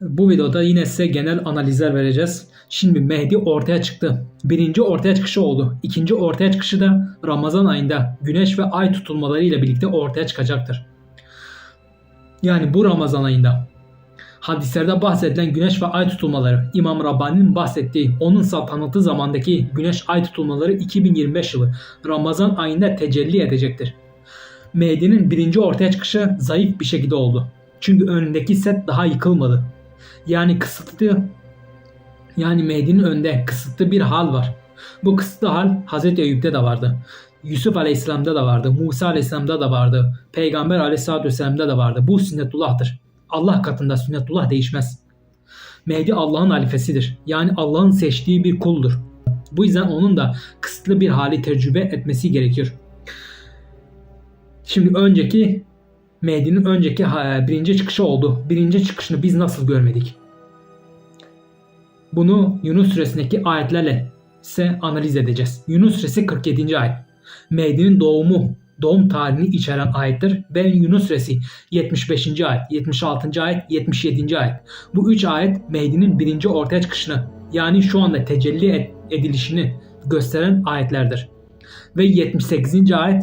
Bu videoda yine size genel analizler vereceğiz. Şimdi Mehdi ortaya çıktı. Birinci ortaya çıkışı oldu. İkinci ortaya çıkışı da Ramazan ayında güneş ve ay tutulmaları ile birlikte ortaya çıkacaktır. Yani bu Ramazan ayında hadislerde bahsedilen güneş ve ay tutulmaları, İmam Rabbani'nin bahsettiği onun saltanatı zamandaki güneş ay tutulmaları 2025 yılı Ramazan ayında tecelli edecektir. Mehdi'nin birinci ortaya çıkışı zayıf bir şekilde oldu. Çünkü önündeki set daha yıkılmadı. Yani kısıtlı yani Mehdi'nin önünde kısıtlı bir hal var. Bu kısıtlı hal Hazreti Eyüp'te de vardı. Yusuf Aleyhisselam'da da vardı. Musa Aleyhisselam'da da vardı. Peygamber Aleyhisselatü Vesselam'da da vardı. Bu sünnetullah'tır. Allah katında sünnetullah değişmez. Mehdi Allah'ın halifesidir. Yani Allah'ın seçtiği bir kuldur. Bu yüzden onun da kısıtlı bir hali tecrübe etmesi gerekiyor. Şimdi önceki Mehdi'nin önceki birinci çıkışı oldu. Birinci çıkışını biz nasıl görmedik? Bunu Yunus suresindeki ayetlerle ise analiz edeceğiz. Yunus suresi 47. ayet. Mehdi'nin doğumu, doğum tarihini içeren ayettir ve Yunus suresi 75. ayet, 76. ayet, 77. ayet. Bu üç ayet Mehdi'nin birinci ortaya çıkışını yani şu anda tecelli edilişini gösteren ayetlerdir. Ve 78. ayet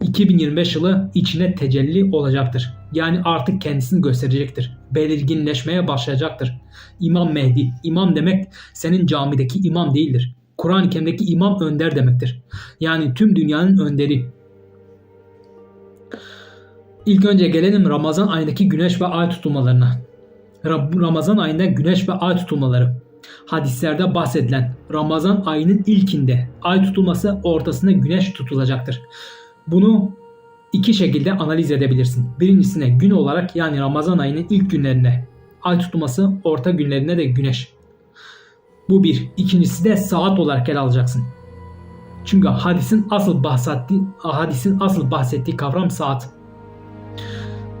2025 yılı içine tecelli olacaktır. Yani artık kendisini gösterecektir. Belirginleşmeye başlayacaktır. İmam Mehdi. İmam demek senin camideki imam değildir. Kur'an-ı Kerim'deki imam önder demektir. Yani tüm dünyanın önderi. İlk önce gelelim Ramazan ayındaki güneş ve ay tutulmalarına. Ramazan ayında güneş ve ay tutulmaları. Hadislerde bahsedilen Ramazan ayının ilkinde ay tutulması ortasında güneş tutulacaktır. Bunu iki şekilde analiz edebilirsin. Birincisine gün olarak yani Ramazan ayının ilk günlerine ay tutulması, orta günlerine de güneş. Bu bir. İkincisi de saat olarak ele alacaksın. Çünkü hadisin asıl bahsettiği, hadisin asıl bahsettiği kavram saat.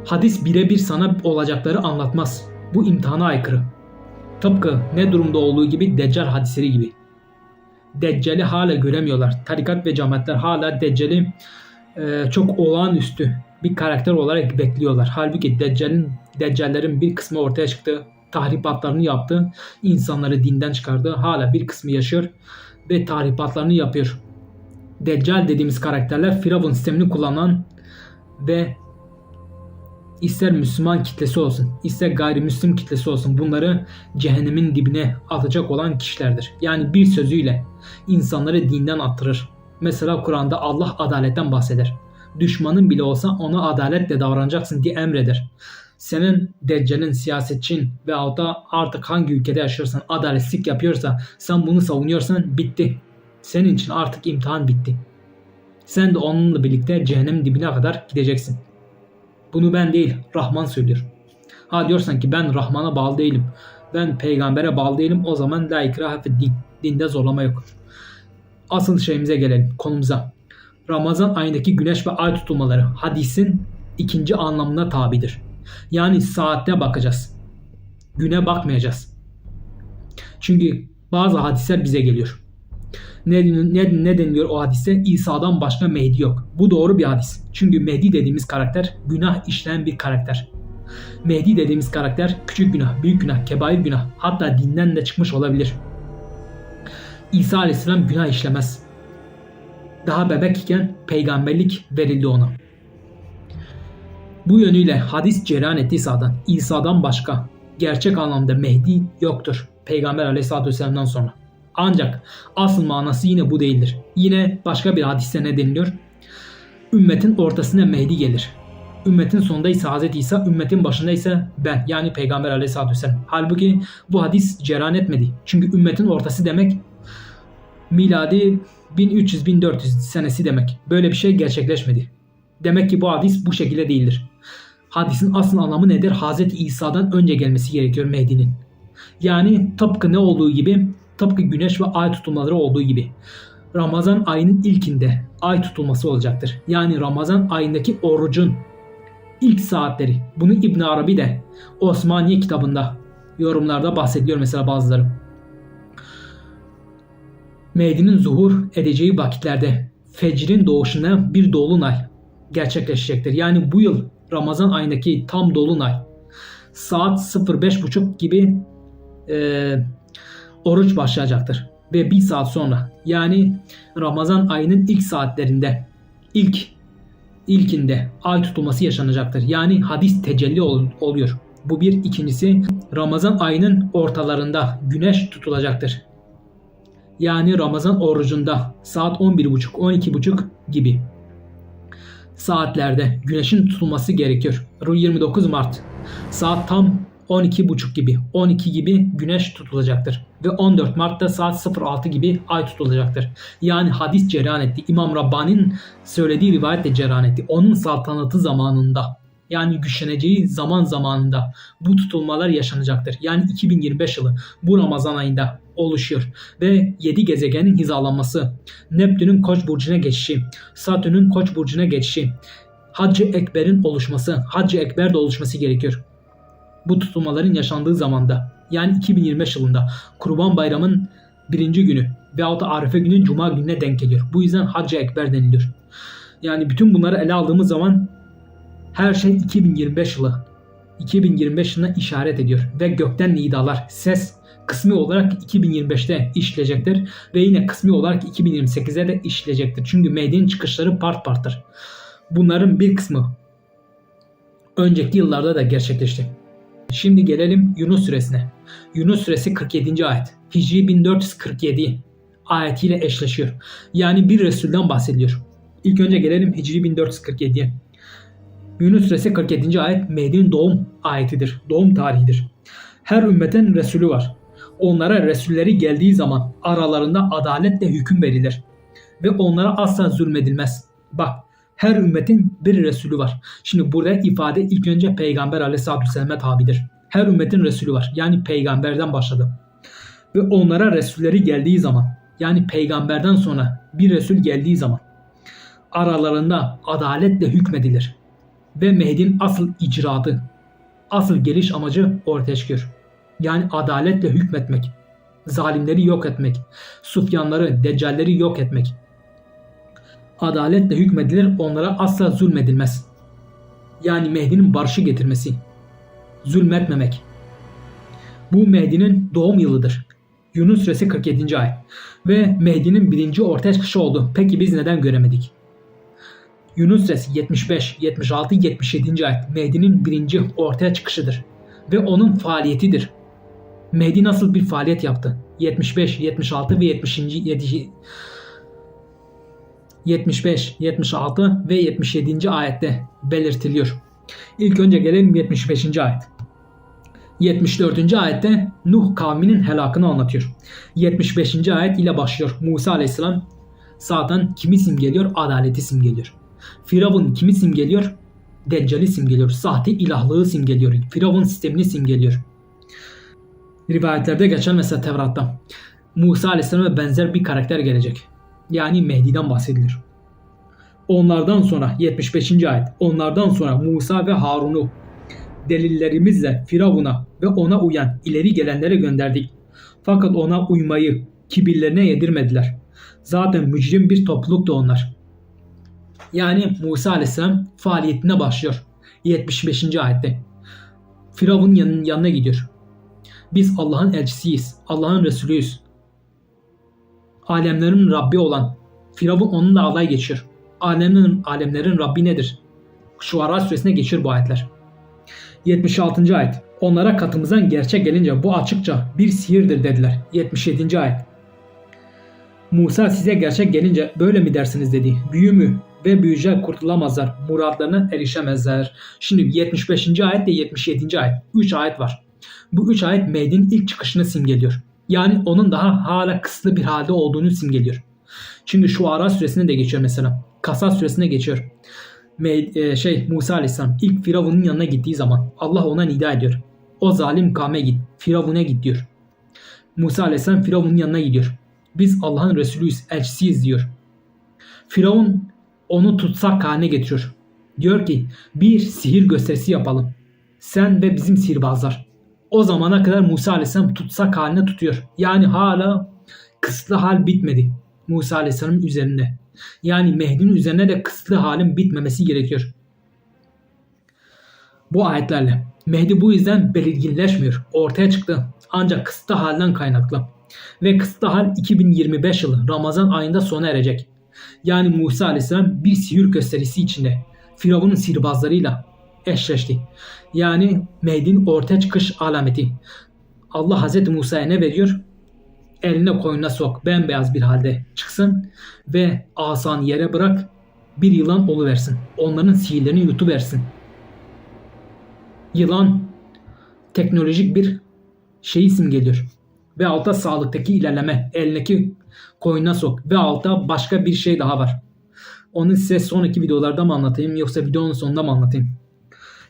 Hadis birebir sana olacakları anlatmaz. Bu imtihana aykırı. Tıpkı ne durumda olduğu gibi Deccal hadisleri gibi. Deccal'i hala göremiyorlar. Tarikat ve cemaatler hala Deccal'i e, çok olağanüstü bir karakter olarak bekliyorlar. Halbuki Deccal'in Deccallerin bir kısmı ortaya çıktı. Tahribatlarını yaptı. insanları dinden çıkardı. Hala bir kısmı yaşıyor ve tahribatlarını yapıyor. Deccal dediğimiz karakterler Firavun sistemini kullanan ve ister Müslüman kitlesi olsun, ister gayrimüslim kitlesi olsun bunları cehennemin dibine atacak olan kişilerdir. Yani bir sözüyle insanları dinden attırır. Mesela Kur'an'da Allah adaletten bahseder. Düşmanın bile olsa ona adaletle davranacaksın diye emreder. Senin deccalin, siyasetçin ve da artık hangi ülkede yaşıyorsan adaletsizlik yapıyorsa sen bunu savunuyorsan bitti. Senin için artık imtihan bitti. Sen de onunla birlikte cehennemin dibine kadar gideceksin. Bunu ben değil, Rahman söylüyor. Ha diyorsan ki ben Rahman'a bağlı değilim. Ben peygambere bağlı değilim. O zaman la ikrahe din. Dinde zorlama yok. Asıl şeyimize gelelim, konumuza. Ramazan ayındaki güneş ve ay tutulmaları hadisin ikinci anlamına tabidir. Yani saatte bakacağız. Güne bakmayacağız. Çünkü bazı hadisler bize geliyor. Ne, ne, ne deniliyor o hadiste? İsa'dan başka Mehdi yok. Bu doğru bir hadis. Çünkü Mehdi dediğimiz karakter günah işleyen bir karakter. Mehdi dediğimiz karakter küçük günah, büyük günah, kebair günah hatta dinden de çıkmış olabilir. İsa aleyhisselam günah işlemez. Daha bebek iken peygamberlik verildi ona. Bu yönüyle hadis cereyan etti İsa'dan. İsa'dan başka gerçek anlamda Mehdi yoktur. Peygamber aleyhissalatü vesselam'dan sonra. Ancak asıl manası yine bu değildir. Yine başka bir hadiste ne deniliyor? Ümmetin ortasına Mehdi gelir. Ümmetin sonunda ise Hz. İsa, ümmetin başında ise ben yani Peygamber aleyhissalatü vesselam. Halbuki bu hadis cereyan etmedi. Çünkü ümmetin ortası demek miladi 1300-1400 senesi demek. Böyle bir şey gerçekleşmedi. Demek ki bu hadis bu şekilde değildir. Hadisin asıl anlamı nedir? Hz. İsa'dan önce gelmesi gerekiyor Mehdi'nin. Yani tıpkı ne olduğu gibi, tıpkı güneş ve ay tutulmaları olduğu gibi. Ramazan ayının ilkinde ay tutulması olacaktır. Yani Ramazan ayındaki orucun ilk saatleri. Bunu İbn Arabi de Osmaniye kitabında yorumlarda bahsediyor mesela bazıları. Mehdi'nin zuhur edeceği vakitlerde fecrin doğuşuna bir dolunay gerçekleşecektir. Yani bu yıl Ramazan ayındaki tam dolunay saat 05.30 gibi e, oruç başlayacaktır. Ve bir saat sonra yani Ramazan ayının ilk saatlerinde ilk ilkinde ay tutulması yaşanacaktır. Yani hadis tecelli ol- oluyor. Bu bir. ikincisi Ramazan ayının ortalarında güneş tutulacaktır. Yani Ramazan orucunda saat 11.30-12.30 gibi saatlerde güneşin tutulması gerekiyor. 29 Mart saat tam 12.30 gibi 12 gibi güneş tutulacaktır. Ve 14 Mart'ta saat 06 gibi ay tutulacaktır. Yani hadis cereyan etti. İmam Rabbani'nin söylediği rivayet de cereyan etti. Onun saltanatı zamanında yani güçleneceği zaman zamanında bu tutulmalar yaşanacaktır. Yani 2025 yılı bu Ramazan ayında oluşuyor ve 7 gezegenin hizalanması, Neptün'ün Koç burcuna geçişi, Satürn'ün Koç burcuna geçişi, Haccı Ekber'in oluşması, Haccı Ekber de oluşması gerekiyor. Bu tutulmaların yaşandığı zamanda yani 2025 yılında Kurban Bayramı'nın birinci günü veyahut da Arife günü Cuma gününe denk geliyor. Bu yüzden Haccı Ekber deniliyor. Yani bütün bunları ele aldığımız zaman her şey 2025 yılı. 2025 yılına işaret ediyor ve gökten nidalar, ses kısmi olarak 2025'te işleyecektir ve yine kısmi olarak 2028'e de işleyecektir. Çünkü Mehdi'nin çıkışları part parttır. Bunların bir kısmı önceki yıllarda da gerçekleşti. Şimdi gelelim Yunus suresine. Yunus suresi 47. ayet. Hicri 1447 ayetiyle eşleşiyor. Yani bir Resul'den bahsediliyor. İlk önce gelelim Hicri 1447'ye. Yunus suresi 47. ayet Mehdi'nin doğum ayetidir. Doğum tarihidir. Her ümmetin Resulü var. Onlara Resulleri geldiği zaman aralarında adaletle hüküm verilir. Ve onlara asla zulmedilmez. Bak her ümmetin bir Resulü var. Şimdi burada ifade ilk önce Peygamber aleyhissalatü vesselam'a tabidir. Her ümmetin Resulü var. Yani peygamberden başladı. Ve onlara Resulleri geldiği zaman yani peygamberden sonra bir Resul geldiği zaman aralarında adaletle hükmedilir. Ve Mehdi'nin asıl icraatı, asıl geliş amacı ortaya çıkıyor. Yani adaletle hükmetmek, zalimleri yok etmek, sufyanları, deccalleri yok etmek. Adaletle hükmedilir, onlara asla zulmedilmez. Yani Mehdi'nin barışı getirmesi, zulmetmemek. Bu Mehdi'nin doğum yılıdır. Yunus suresi 47. ayet. Ve Mehdi'nin birinci ortaya çıkışı oldu. Peki biz neden göremedik? Yunus suresi 75, 76, 77. ayet Mehdi'nin birinci ortaya çıkışıdır. Ve onun faaliyetidir. Mehdi nasıl bir faaliyet yaptı? 75, 76 ve 70. 75, 76 ve 77. ayette belirtiliyor. İlk önce gelelim 75. ayet. 74. ayette Nuh kavminin helakını anlatıyor. 75. ayet ile başlıyor. Musa aleyhisselam zaten kimi simgeliyor? Adaleti simgeliyor. Firavun kimi simgeliyor? Deccali simgeliyor. Sahte ilahlığı simgeliyor. Firavun sistemini simgeliyor. Rivayetlerde geçen mesela Tevrat'ta Musa Aleyhisselam'a benzer bir karakter gelecek. Yani Mehdi'den bahsedilir. Onlardan sonra 75. ayet. Onlardan sonra Musa ve Harun'u delillerimizle Firavun'a ve ona uyan ileri gelenlere gönderdik. Fakat ona uymayı kibirlerine yedirmediler. Zaten mücrim bir topluluktu onlar. Yani Musa Aleyhisselam faaliyetine başlıyor. 75. ayette. Firavun yanın yanına gidiyor. Biz Allah'ın elçisiyiz. Allah'ın Resulüyüz. Alemlerin Rabbi olan Firavun onunla alay geçiyor. Alemlerin, alemlerin Rabbi nedir? Şuara suresine geçiyor bu ayetler. 76. ayet. Onlara katımızdan gerçek gelince bu açıkça bir sihirdir dediler. 77. ayet. Musa size gerçek gelince böyle mi dersiniz dedi. Büyü mü ve büyüce kurtulamazlar. Muratlarına erişemezler. Şimdi 75. ayet ve 77. ayet. 3 ayet var. Bu 3 ayet Mehdi'nin ilk çıkışını simgeliyor. Yani onun daha hala kısıtlı bir halde olduğunu simgeliyor. Şimdi şu Ara suresine de geçiyor mesela. Kasas suresine geçiyor. Me- şey Musa Aleyhisselam ilk Firavun'un yanına gittiği zaman Allah ona nida ediyor. O zalim kavme git. Firavun'a git diyor. Musa Aleyhisselam Firavun'un yanına gidiyor. Biz Allah'ın Resulüyüz, elçisiyiz diyor. Firavun onu tutsak haline getiriyor. Diyor ki bir sihir gösterisi yapalım. Sen ve bizim sihirbazlar. O zamana kadar Musa Aleyhisselam tutsak haline tutuyor. Yani hala kısıtlı hal bitmedi. Musa Aleyhisselam'ın üzerinde. Yani Mehdi'nin üzerine de kısıtlı halin bitmemesi gerekiyor. Bu ayetlerle Mehdi bu yüzden belirginleşmiyor. Ortaya çıktı. Ancak kısıtlı halden kaynaklı. Ve kısıtlı hal 2025 yılı Ramazan ayında sona erecek. Yani Musa Aleyhisselam bir sihir gösterisi içinde Firavun'un sihirbazlarıyla eşleşti. Yani Mehdi'nin ortaya çıkış alameti. Allah Hazreti Musa'ya ne veriyor? Eline koyuna sok bembeyaz bir halde çıksın ve asan yere bırak bir yılan olu versin. Onların sihirlerini yutu versin. Yılan teknolojik bir şey isim geliyor B6 sağlıktaki ilerleme. Elindeki koyuna sok. B6 başka bir şey daha var. Onu size sonraki videolarda mı anlatayım yoksa videonun sonunda mı anlatayım?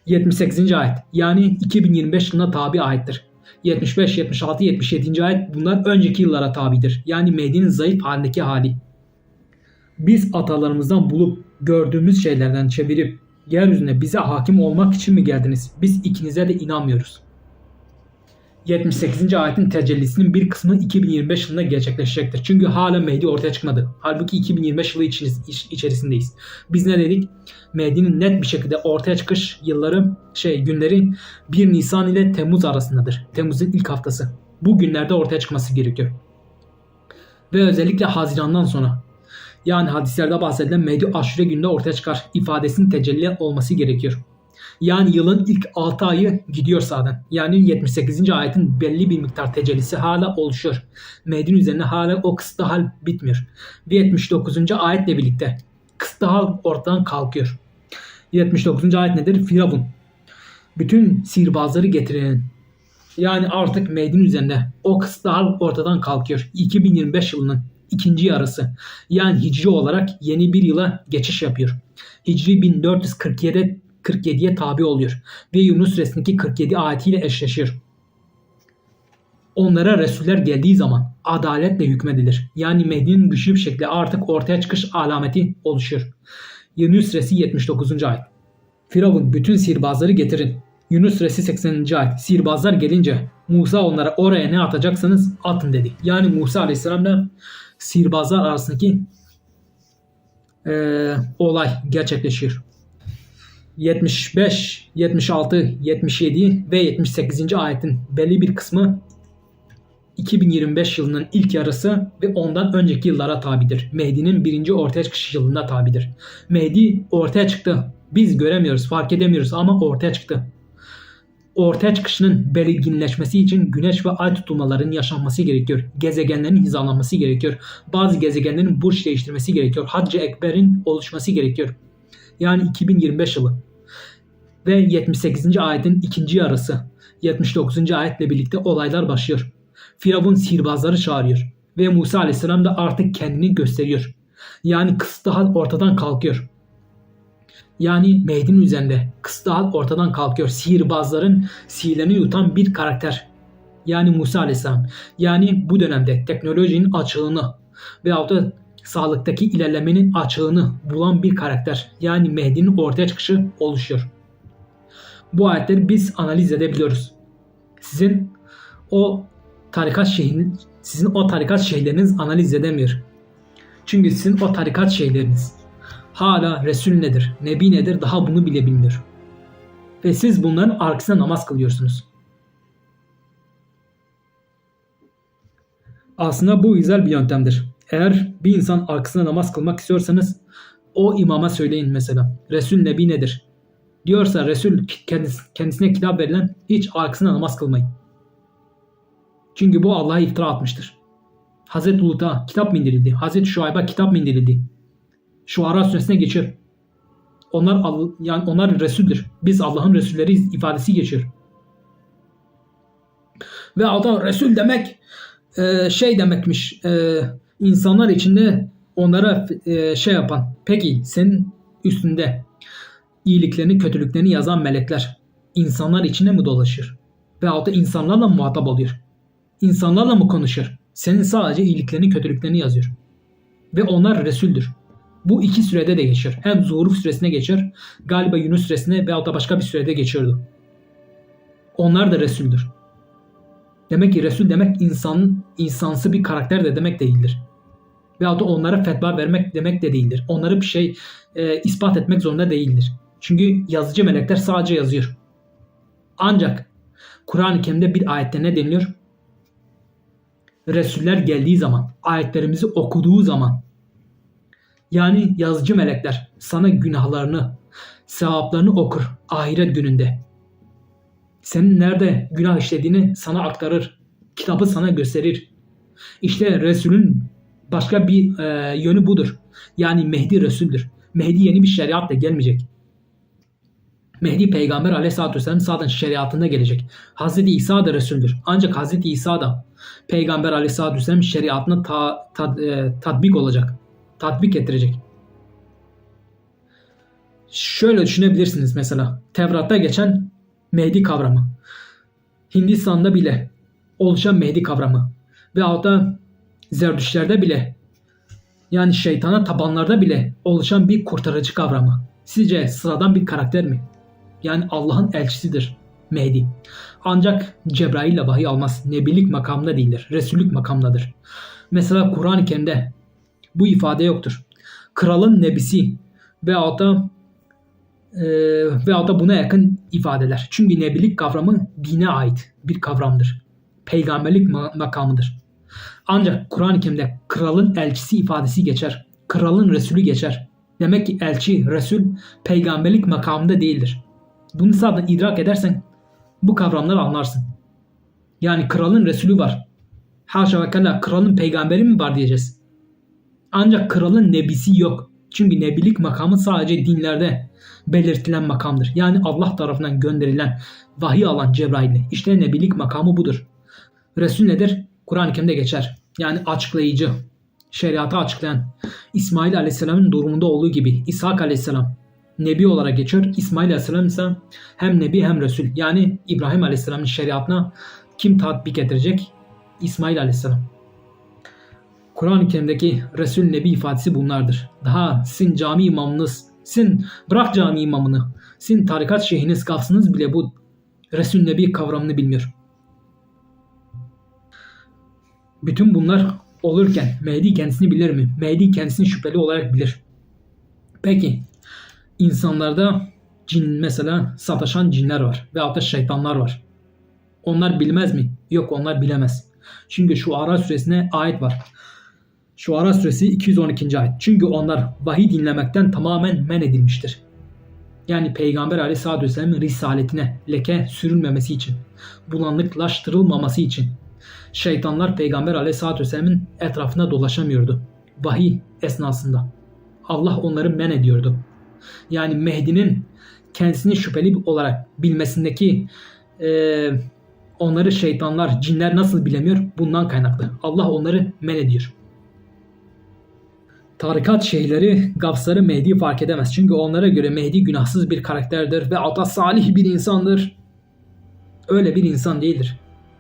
78. ayet yani 2025 yılına tabi ayettir. 75, 76, 77. ayet bunlar önceki yıllara tabidir. Yani Mehdi'nin zayıf halindeki hali. Biz atalarımızdan bulup gördüğümüz şeylerden çevirip yeryüzüne bize hakim olmak için mi geldiniz? Biz ikinize de inanmıyoruz.'' 78. ayetin tecellisinin bir kısmı 2025 yılında gerçekleşecektir. Çünkü hala Mehdi ortaya çıkmadı. Halbuki 2025 yılı içerisindeyiz. Biz ne dedik? Mehdi'nin net bir şekilde ortaya çıkış yılları, şey günleri 1 Nisan ile Temmuz arasındadır. Temmuz'un ilk haftası. Bu günlerde ortaya çıkması gerekiyor. Ve özellikle Haziran'dan sonra yani hadislerde bahsedilen Mehdi aşure günde ortaya çıkar ifadesinin tecelli olması gerekiyor. Yani yılın ilk 6 ayı gidiyor sağdan. Yani 78. ayetin belli bir miktar tecellisi hala oluşuyor. Mehdi'nin üzerine hala o kısıtlı hal bitmiyor. Ve 79. ayetle birlikte kısıtlı hal ortadan kalkıyor. 79. ayet nedir? Firavun. Bütün sihirbazları getiren yani artık Mehdi'nin üzerinde o kısıtlı hal ortadan kalkıyor. 2025 yılının ikinci yarısı. Yani hicri olarak yeni bir yıla geçiş yapıyor. Hicri 1447 47'ye tabi oluyor ve Yunus suresindeki 47 ayetiyle eşleşir. Onlara Resuller geldiği zaman adaletle hükmedilir. Yani Mehdi'nin güçlü bir şekilde artık ortaya çıkış alameti oluşuyor. Yunus suresi 79. ayet. Firavun bütün sihirbazları getirin. Yunus suresi 80. ayet. Sihirbazlar gelince Musa onlara oraya ne atacaksanız atın dedi. Yani Musa aleyhisselamla sihirbazlar arasındaki e, olay gerçekleşiyor. 75, 76, 77 ve 78. ayetin belli bir kısmı 2025 yılının ilk yarısı ve ondan önceki yıllara tabidir. Mehdi'nin birinci ortaya çıkış yılında tabidir. Mehdi ortaya çıktı. Biz göremiyoruz, fark edemiyoruz ama ortaya çıktı. Ortaya çıkışının belirginleşmesi için güneş ve ay tutulmalarının yaşanması gerekiyor. Gezegenlerin hizalanması gerekiyor. Bazı gezegenlerin burç değiştirmesi gerekiyor. Hacı Ekber'in oluşması gerekiyor. Yani 2025 yılı. Ve 78. ayetin ikinci yarısı 79. ayetle birlikte olaylar başlıyor. Firavun sihirbazları çağırıyor ve Musa aleyhisselam da artık kendini gösteriyor. Yani kısıtlı hal ortadan kalkıyor. Yani Mehdi'nin üzerinde kısıtlı hal ortadan kalkıyor. Sihirbazların sihirlerini yutan bir karakter. Yani Musa aleyhisselam. Yani bu dönemde teknolojinin açığını veyahut da sağlıktaki ilerlemenin açığını bulan bir karakter. Yani Mehdi'nin ortaya çıkışı oluşuyor. Bu ayetleri biz analiz edebiliyoruz. Sizin o tarikat şeyhin, sizin o tarikat şeyleriniz analiz edemiyor. Çünkü sizin o tarikat şeyleriniz hala Resul nedir, Nebi nedir daha bunu bile bilmiyor. Ve siz bunların arkasına namaz kılıyorsunuz. Aslında bu güzel bir yöntemdir. Eğer bir insan arkasına namaz kılmak istiyorsanız o imama söyleyin mesela. Resul Nebi nedir? Diyorsa Resul kendisine kitap verilen hiç arkasına namaz kılmayın. Çünkü bu Allah'a iftira atmıştır. Hazreti Lut'a kitap indirildi? Hazreti Şuayb'a kitap indirildi? Şuara suresine geçiyor. Onlar yani onlar Resul'dür. Biz Allah'ın Resulleri ifadesi geçiyor. Ve adam Resul demek e, şey demekmiş. E, insanlar içinde onlara e, şey yapan. Peki senin üstünde iyiliklerini kötülüklerini yazan melekler insanlar içine mi dolaşır? Veyahut da insanlarla mı muhatap oluyor? İnsanlarla mı konuşur? Senin sadece iyiliklerini kötülüklerini yazıyor. Ve onlar Resul'dür. Bu iki sürede de geçiyor. Hem Zuhruf süresine geçiyor. Galiba Yunus süresine veyahut da başka bir sürede geçiyordu. Onlar da Resul'dür. Demek ki Resul demek insanın insansı bir karakter de demek değildir. Veyahut da onlara fetva vermek demek de değildir. Onları bir şey e, ispat etmek zorunda değildir. Çünkü yazıcı melekler sadece yazıyor. Ancak Kur'an-ı Kerim'de bir ayette ne deniliyor? Resuller geldiği zaman, ayetlerimizi okuduğu zaman yani yazıcı melekler sana günahlarını, sevaplarını okur ahiret gününde. Senin nerede günah işlediğini sana aktarır. Kitabı sana gösterir. İşte Resul'ün başka bir e, yönü budur. Yani Mehdi Resul'dür. Mehdi yeni bir şeriatla gelmeyecek. Mehdi Peygamber Aleyhisselatü Vesselam zaten şeriatında gelecek. Hazreti İsa da Resul'dür. Ancak Hazreti İsa da Peygamber Aleyhisselatü Vesselam şeriatına ta, ta, e, tatbik olacak. Tatbik ettirecek. Şöyle düşünebilirsiniz mesela. Tevrat'ta geçen Mehdi kavramı. Hindistan'da bile oluşan Mehdi kavramı. Veyahut da Zerdüştlerde bile yani şeytana tabanlarda bile oluşan bir kurtarıcı kavramı. Sizce sıradan bir karakter mi? Yani Allah'ın elçisidir Mehdi. Ancak Cebrail ile vahiy almaz. Nebilik makamında değildir. Resullük makamdadır. Mesela Kur'an-ı Kerim'de bu ifade yoktur. Kralın nebisi veyahut da e, da buna yakın ifadeler. Çünkü nebilik kavramı dine ait bir kavramdır. Peygamberlik ma- makamıdır. Ancak Kur'an-ı Kerim'de kralın elçisi ifadesi geçer. Kralın Resulü geçer. Demek ki elçi, Resul peygamberlik makamında değildir. Bunu zaten idrak edersen bu kavramları anlarsın. Yani kralın Resulü var. Haşa ve kella kralın peygamberi mi var diyeceğiz. Ancak kralın nebisi yok. Çünkü nebilik makamı sadece dinlerde belirtilen makamdır. Yani Allah tarafından gönderilen, vahiy alan Cebrail'le. İşte nebilik makamı budur. Resul nedir? Kur'an-ı Kerim'de geçer. Yani açıklayıcı, şeriatı açıklayan. İsmail Aleyhisselam'ın durumunda olduğu gibi İshak Aleyhisselam Nebi olarak geçiyor. İsmail Aleyhisselam ise hem Nebi hem Resul. Yani İbrahim Aleyhisselam'ın şeriatına kim tatbik ettirecek? İsmail Aleyhisselam. Kur'an-ı Kerim'deki Resul Nebi ifadesi bunlardır. Daha sin cami imamınız, sin bırak cami imamını, sin tarikat şeyhiniz, gafsınız bile bu Resul Nebi kavramını bilmiyor. Bütün bunlar olurken Mehdi kendisini bilir mi? Mehdi kendisini şüpheli olarak bilir. Peki insanlarda cin mesela sataşan cinler var ve da şeytanlar var. Onlar bilmez mi? Yok onlar bilemez. Çünkü şu Ara suresine ayet var. Şu Ara suresi 212. ayet. Çünkü onlar vahiy dinlemekten tamamen men edilmiştir. Yani Peygamber Aleyhisselatü Vesselam'ın risaletine leke sürülmemesi için, bulanıklaştırılmaması için şeytanlar Peygamber Aleyhisselatü Vesselam'ın etrafında dolaşamıyordu. Vahiy esnasında. Allah onları men ediyordu. Yani Mehdi'nin kendisini şüpheli olarak bilmesindeki e, onları şeytanlar, cinler nasıl bilemiyor? Bundan kaynaklı. Allah onları men ediyor. Tarikat şeyhleri gafsları Mehdi fark edemez. Çünkü onlara göre Mehdi günahsız bir karakterdir ve ata salih bir insandır. Öyle bir insan değildir.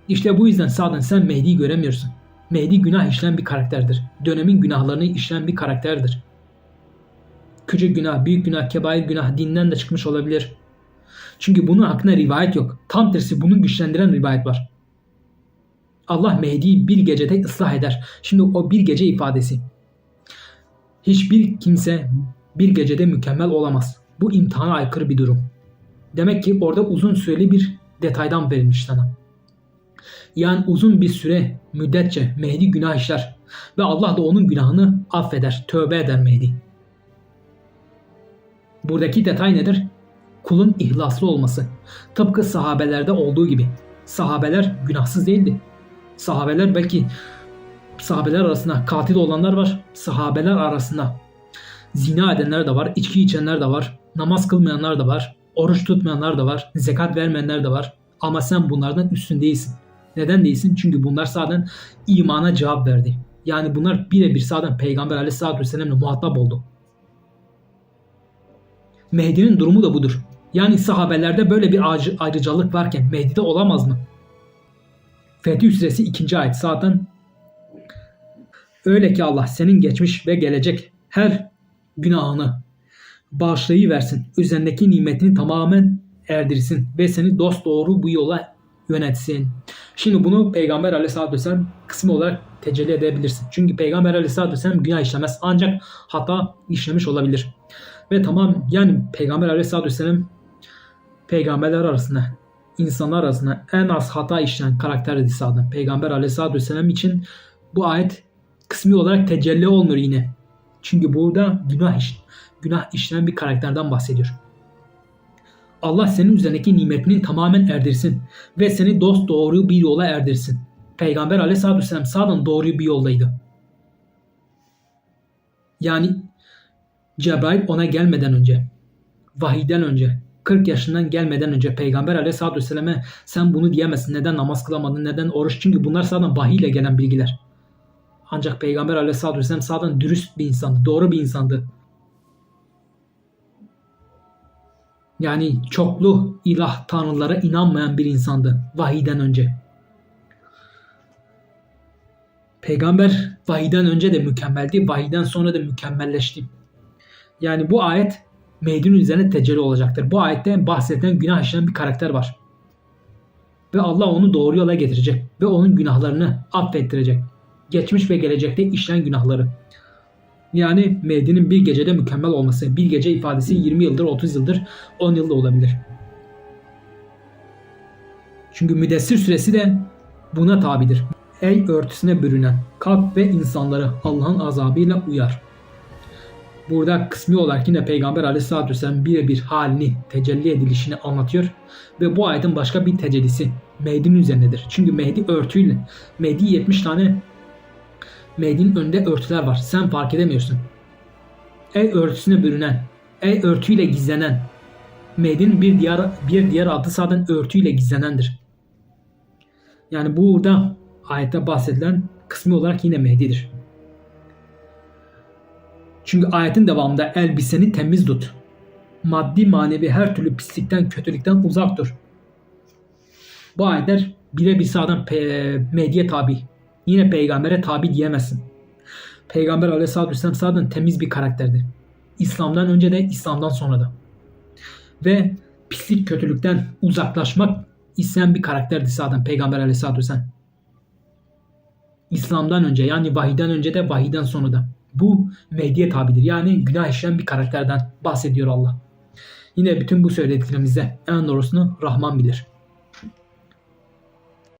İşte bu yüzden sağdan sen Mehdi'yi göremiyorsun. Mehdi günah işleyen bir karakterdir. Dönemin günahlarını işleyen bir karakterdir. Küçük günah, büyük günah, kebair günah dinden de çıkmış olabilir. Çünkü bunun hakkında rivayet yok. Tam tersi bunu güçlendiren rivayet var. Allah Mehdi'yi bir gecede ıslah eder. Şimdi o bir gece ifadesi. Hiçbir kimse bir gecede mükemmel olamaz. Bu imtihana aykırı bir durum. Demek ki orada uzun süreli bir detaydan verilmiş sana. Yani uzun bir süre müddetçe Mehdi günah işler ve Allah da onun günahını affeder, tövbe eder Mehdi. Buradaki detay nedir? Kulun ihlaslı olması. Tıpkı sahabelerde olduğu gibi. Sahabeler günahsız değildi. Sahabeler belki sahabeler arasında katil olanlar var. Sahabeler arasında zina edenler de var, içki içenler de var, namaz kılmayanlar da var, oruç tutmayanlar da var, zekat vermeyenler de var. Ama sen bunlardan üstün değilsin. Neden değilsin? Çünkü bunlar zaten imana cevap verdi. Yani bunlar birebir zaten Peygamber aleyhissalatü vesselam'la muhatap oldu. Mehdi'nin durumu da budur. Yani sahabelerde böyle bir ayrıcalık varken Mehdi'de olamaz mı? Fetih Suresi 2. ayet zaten Öyle ki Allah senin geçmiş ve gelecek her günahını bağışlayıversin. Üzerindeki nimetini tamamen erdirsin ve seni dost doğru bu yola yönetsin. Şimdi bunu Peygamber aleyhissalatü vesselam kısmı olarak tecelli edebilirsin. Çünkü Peygamber aleyhissalatü vesselam günah işlemez ancak hata işlemiş olabilir. Ve tamam yani Peygamber aleyhissalatü vesselam peygamberler arasında insanlar arasında en az hata işleyen karakterdi Sa'dan. Peygamber aleyhissalatü vesselam için bu ayet kısmi olarak tecelli olmuyor yine. Çünkü burada günah iş, günah işleyen bir karakterden bahsediyor. Allah senin üzerindeki nimetini tamamen erdirsin ve seni dost doğru bir yola erdirsin. Peygamber aleyhissalatü vesselam sağdan doğru bir yoldaydı. Yani Cebrail ona gelmeden önce, vahiyden önce, 40 yaşından gelmeden önce Peygamber aleyhissalatü vesselam'a sen bunu diyemezsin. Neden namaz kılamadın, neden oruç? Çünkü bunlar sağdan vahiy ile gelen bilgiler. Ancak Peygamber aleyhissalatü vesselam sağdan dürüst bir insandı, doğru bir insandı. Yani çoklu ilah tanrılara inanmayan bir insandı vahiyden önce. Peygamber vahiyden önce de mükemmeldi, vahiyden sonra da mükemmelleşti. Yani bu ayet Mehdi'nin üzerine tecelli olacaktır. Bu ayette bahsedilen günah işleyen bir karakter var. Ve Allah onu doğru yola getirecek ve onun günahlarını affettirecek. Geçmiş ve gelecekte işlenen günahları. Yani Mehdi'nin bir gecede mükemmel olması. Bir gece ifadesi 20 yıldır, 30 yıldır, 10 yılda olabilir. Çünkü müdessir süresi de buna tabidir. El örtüsüne bürünen kalp ve insanları Allah'ın azabıyla uyar. Burada kısmi olarak yine Peygamber Aleyhisselatü Vesselam birebir halini, tecelli edilişini anlatıyor. Ve bu ayetin başka bir tecellisi Mehdi'nin üzerindedir. Çünkü Mehdi örtüyle, Mehdi 70 tane Mehdi'nin önünde örtüler var. Sen fark edemiyorsun. El örtüsüne bürünen, el örtüyle gizlenen. Mehdi'nin bir diğer, bir diğer adı zaten örtüyle gizlenendir. Yani burada ayette bahsedilen kısmi olarak yine Mehdi'dir. Çünkü ayetin devamında elbiseni temiz tut. Maddi manevi her türlü pislikten, kötülükten uzak dur. Bu ayetler birebir sağdan pe- Mehdi'ye tabi. Yine peygambere tabi diyemezsin. Peygamber aleyhissalatü vesselam sağdan temiz bir karakterdi. İslam'dan önce de İslam'dan sonra da. Ve pislik kötülükten uzaklaşmak isteyen bir karakterdi sağdan Peygamber aleyhissalatü vesselam. İslam'dan önce yani vahiden önce de vahiden sonra da. Bu Mehdi'ye tabidir. Yani günah işleyen bir karakterden bahsediyor Allah. Yine bütün bu söylediklerimizde en doğrusunu Rahman bilir.